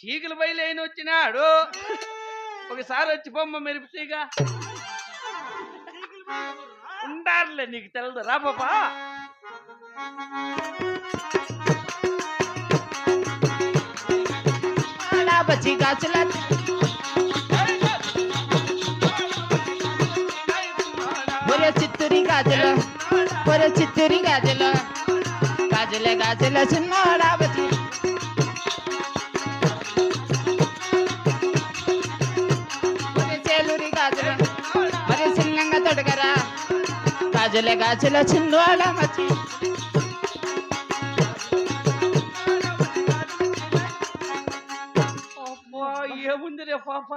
చీకులు అయిన వచ్చినాడు. ఒకసారి వచ్చి బొమ్మ మెరిపితేగా ఉండాలే నీకు తెలదు. రా పాపా బచ్చి గాజుల. చిత్తూరి గాజులు పొర చిత్తూరి గాజులు. గాజులే గాజుల చిన్నోడా గాజులే గాజుల మచ్చి అబ్బా, ఏముంది రే పాప?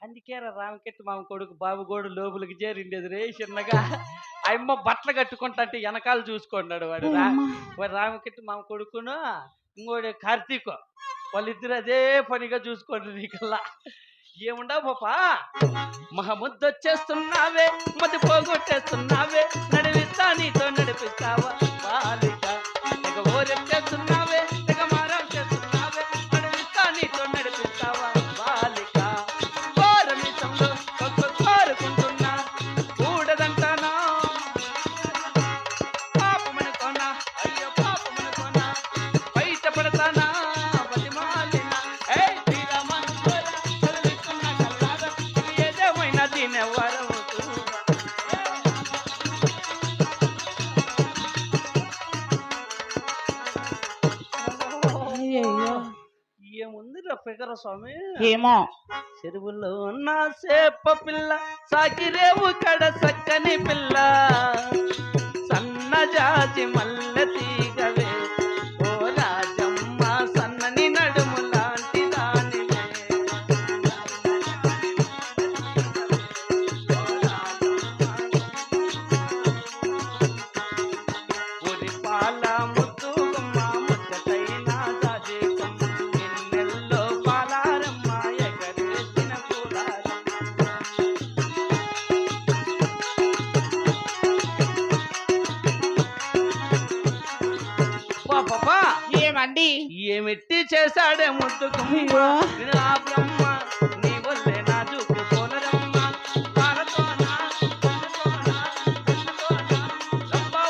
అందుకే రామకెట్టు మామ కొడుకు బాబు గోడు లోపలికి చేరిండేది రే చిన్నగా. అమ్మ బట్టలు కట్టుకుంటా అంటే వెనకాల చూసుకున్నాడు వాడు రామకెట్టు మామ కొడుకును ఇంకోటి కార్తీక్. వాళ్ళిద్దరు అదే పనిగా చూసుకోండి నీకల్లా. ఏముండా పాపా మహముద్దొచ్చేస్తున్నావే మతి పోగొట్టేస్తున్నావే నడిపిస్తా నీతో నడిపిస్తావా? బాలిక ఇక ఓరెట్టేస్తున్నావే స్వామి. ఏమో. చెరువులో ఉన్న సేప పిల్ల సాకిరేవు కడ సక్కని పిల్ల. సన్నజాజి మల్ల చేశాడే ముద్దుకు అయ్యో. నా బ్రహ్మ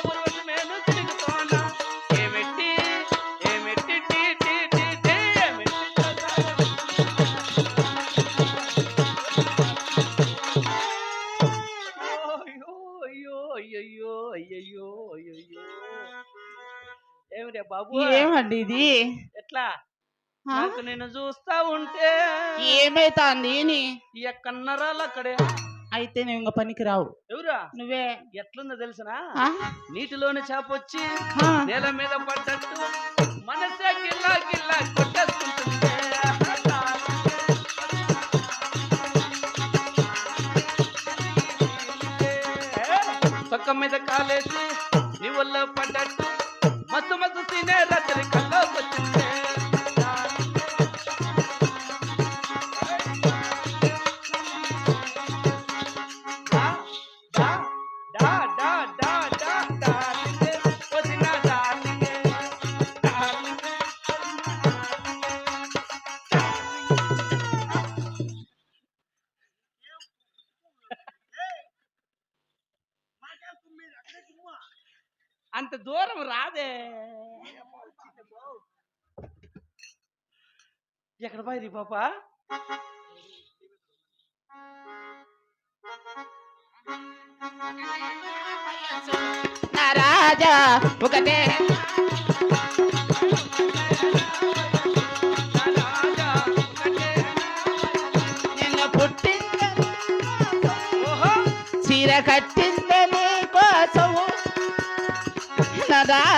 వల్లే తిరుగుతోన. టీ, టీ, టీ, టీ, అయ్యో, అయ్యో. ఏమిటే బాబు ఏమండి ఇది ఎట్లా? నాకు నేను చూస్తా ఉంటే ఏమైతాంది నీ ఎక్కడ నరాలు అక్కడే. అయితే నువ్వు ఇంకా పనికి రావు. ఎవరా నువ్వే. ఎట్లుందో తెలుసునా? నీటిలోని చేప వచ్చి. నేల మీద పడ్డట్టు మనసే అంత దూరం రాదే. ఎక్కడ పోయి పాపా? రాజా ఒకటే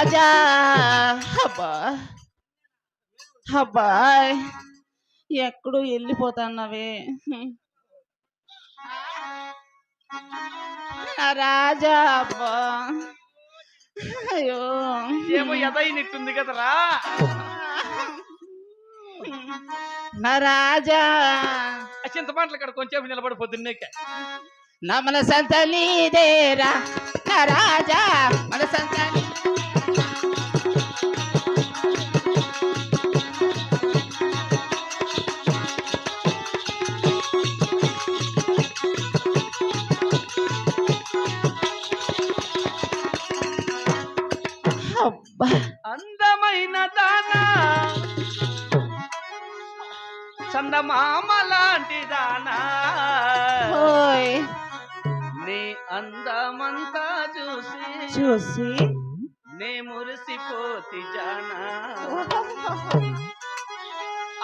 రాజా అబ్బా అబ్బా ఎక్కడో వెళ్ళిపోతాన్నవే. రాజా అబ్బా. అయ్యో. ఏమో ఎదైనట్టుంది కదరా. నా రాజా. ఆ చింతపంటలు ఇక్కడ కొంచెం నిలబడి పొద్దున్నేకే నా మనసంత నీదేరా. నా రాజా. మనసంత నీ- దానా. చందమామ లాంటి దానా నీ అందమంతా చూసి చూసి. నే మురిసిపోతి జానా.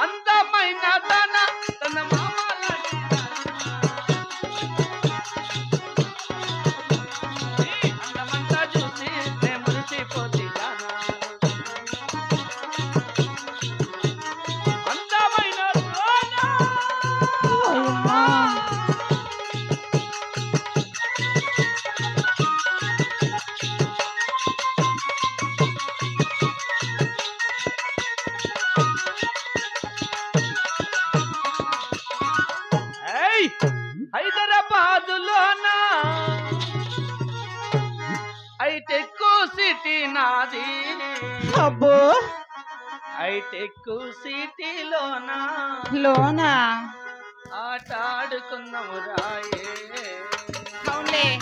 అందమైన దాన తన ఏయ్ హైదరాబాదులోన? హైటెక్ సిటీ నాది. అబ్బో! హైటెక్ సిటీలోన? లోనా? ఆట ఆడుకుందాము రాయే. అవునులే.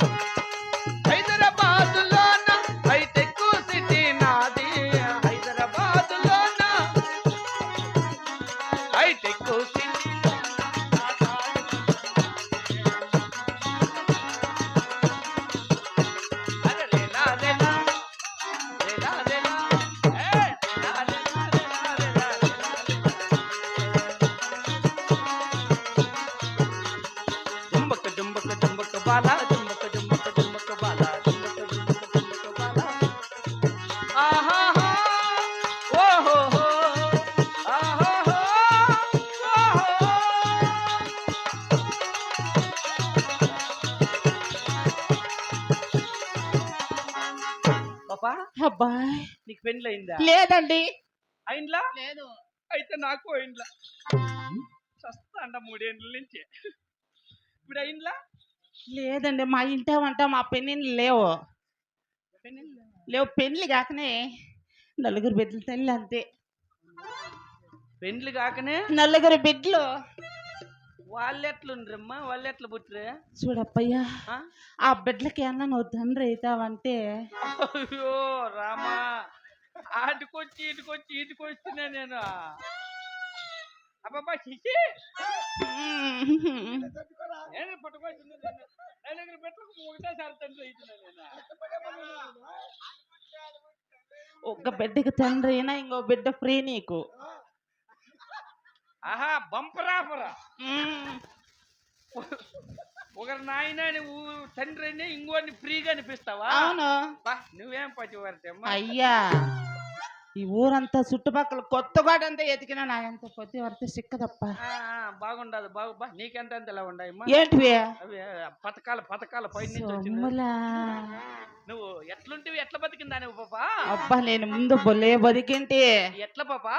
అబ్బాయ్ నీకు పెళ్ళి అయిందా? లేదండి. అయిండ్లా? లేదు. అయితే నాకు అయిండ్లా. చస్తా అంట మూడేండ్ల నుంచి. ఇప్పుడు అయిండ్లా? లేదండి మా ఇంట వంట మా పెళ్ళిళ్ళు లేవు. లేవు పెళ్ళి కాకనే నలుగురు బిడ్డలు తల్లి అంతే. పెండ్లు కాకనే? నలుగురు బిడ్డలు. వాళ్ళు ఎట్లుండ్రమ్మా వాళ్ళు ఎట్లా పుట్టిరే చూడప్పయ్యా ఆ? బిడ్డలకి ఏమన్నా నువ్వు తండ్రి అవుతావంటే అయ్యో రామా. ఆటికొచ్చి ఇటుకొచ్చి ఇటుకొచ్చినా నేను. అబ్బాబా నేను పట్టుకొచ్చింది నా దగ్గర పెట్టకు ఒకటేసారి తండ్రి అవుతున్నా నేను. ఒక బిడ్డకి తండ్రి అయినా ఇంకో బిడ్డ ఫ్రీ నీకు. ఆహా బంపరాపరా. ఒకరి నాయన తండ్రి ఇంకోని ఫ్రీగా అనిపిస్తావా? అవును. నువ్వేం పచ్చివారితే అమ్మా అయ్యా. ఈ ఊరంతా చుట్టుపక్కల కొత్తగాడంతా ఎతికినా నా ఎంత వరకు సిక్కదప్ప. ఆ, ఆ, బాగుండదు బాగు నీకెంత ఎలా ఏంటివి పథకాల పథకాల పై నుంచి వచ్చింది. సొమ్ములా నువ్వు ఎట్లుంటివి ఎట్లా బతికిందా నువ్వు పాపా? అబ్బా నేను ముందు బొల్లే బతికింటి. ఎట్లా పాపా?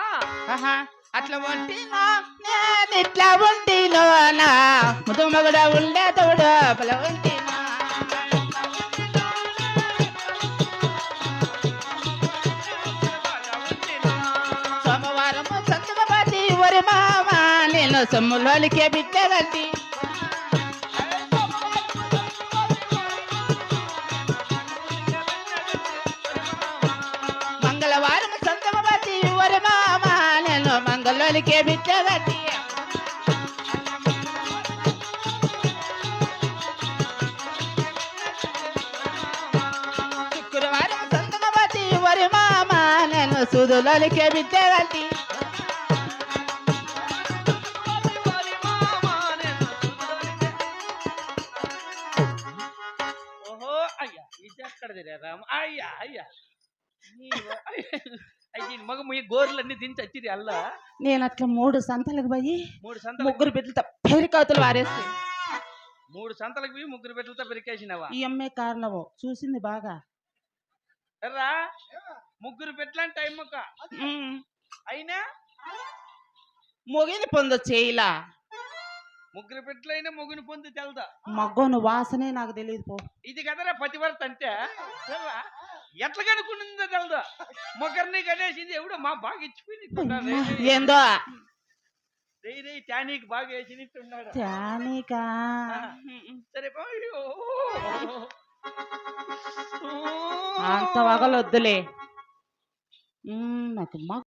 అట్లా ఒంటినో నేను ఇట్లా ఒంటినో నా ముదు మగుడ ఉండే తోడు బల నేను సొమ్ములోనికే మంగళవారం సంతకపాటి ఒరి మామ నేను మంగళోనికే బిడ్డగంటి శుక్రవారం సంతకపాటి ఒరి మామ నేను సుదులోనికే బిడ్డగంటి రామ అయ్యా అయ్యా. అయ్యి. మగ మీ గోర్లన్నీ దించి వచ్చిరి అల్ల. నేను అట్లా మూడు సంతలకు పోయి మూడు సంతలకు ముగ్గురు బిడ్డలతో పెరికవుతులు వారేస్తే మూడు సంతలకు పోయి ముగ్గురు బిడ్డలతో పెరికేసినవా? ఈ అమ్మాయి కారణము చూసింది బాగా. ఎర్రా? ముగ్గురు బిడ్డలని టైం ఒక. అయినా? మొగిలి పొందు చేయిలా. ముగ్గురు బిడ్డలైనా ముగ్గుని పొంది తెల్దా? మగ్గోను వాసనే నాకు తెలియదు పో. ఇది కదరా పతివర్త అంటే? తెల్లా ఎట్లా కనుక్కుంటుందో తెల్దా? ముగ్గురిని కనేసింది ఎవడు? మా బాగా ఇచ్చిపోయింది ఏందో? రేయ్ రేయ్ టానీకి బాగా వేసినట్టున్నాడు. త్యానికా సరే. అంత వగలొద్దులే. నాకు మా